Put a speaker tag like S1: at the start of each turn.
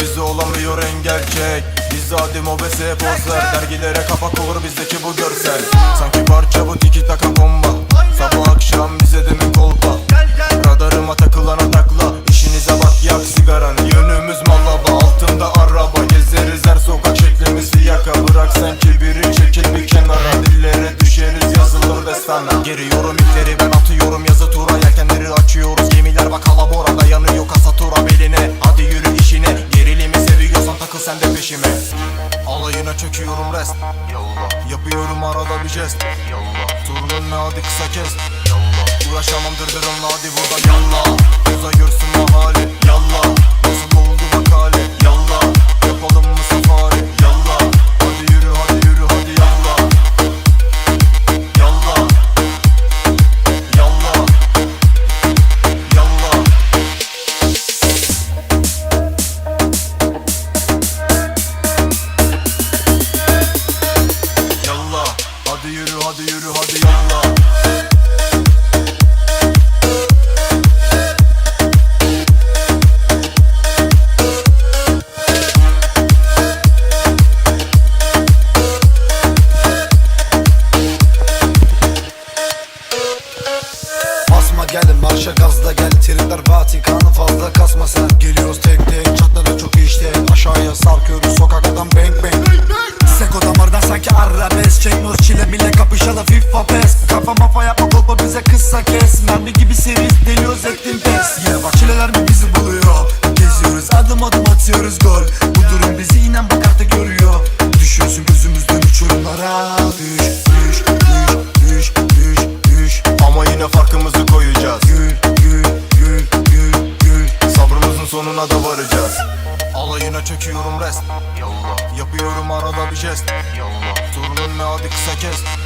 S1: bizi olamıyor engel çek Biz adim obese pozlar Dergilere kapak olur bizdeki bu görsel. Sanki parça bu tiki taka bomba. Sabah akşam bize demin kolpa? Radarıma takılana takla İşinize bak yak sigaranı. Yönümüz malaba altında araba. Gezeriz her sokak şeklimiz fiyaka. Bırak sen kibiri çekil bir kenara. Dillere düşeriz yazılır destana. Geriyorum ipleri ben atıyorum. Yazı tura Yelkenleri açıyoruz. Gemiler bak alabora Dayanıyor peşime. Alayına çöküyorum rest. Yallah. Yapıyorum arada bir jest. Yallah. Turunun hadi kısa kes Yallah. Uğraşamam dırdırımla hadi buradan
S2: Basma gel marşa gazla gel Tripler Vatikan'ı fazla kasma. Sen Geliyoruz tek tek çatlara çok işte. Aşağıya sarkıyoruz sokaktan bang bang. Seko damardan sanki arabesk. Çekmiyoruz çile bile kapışalım FIFA pes. Kafa mafa yapma kolpa bize kısa kes. Mermi gibi seriz deliyoruz ettin pes. Yine bak çileler mi bizi buluyor? Geziyoruz adım adım atıyoruz gol. Bu durum bizi inen bak artık görüyor Düşüyorsun gözümüzden uçurumlara düş
S1: sonuna da varacağız. Alayına çöküyorum rest. Yallah Yapıyorum arada bir jest. Yallah Turunun ne hadi kısa kes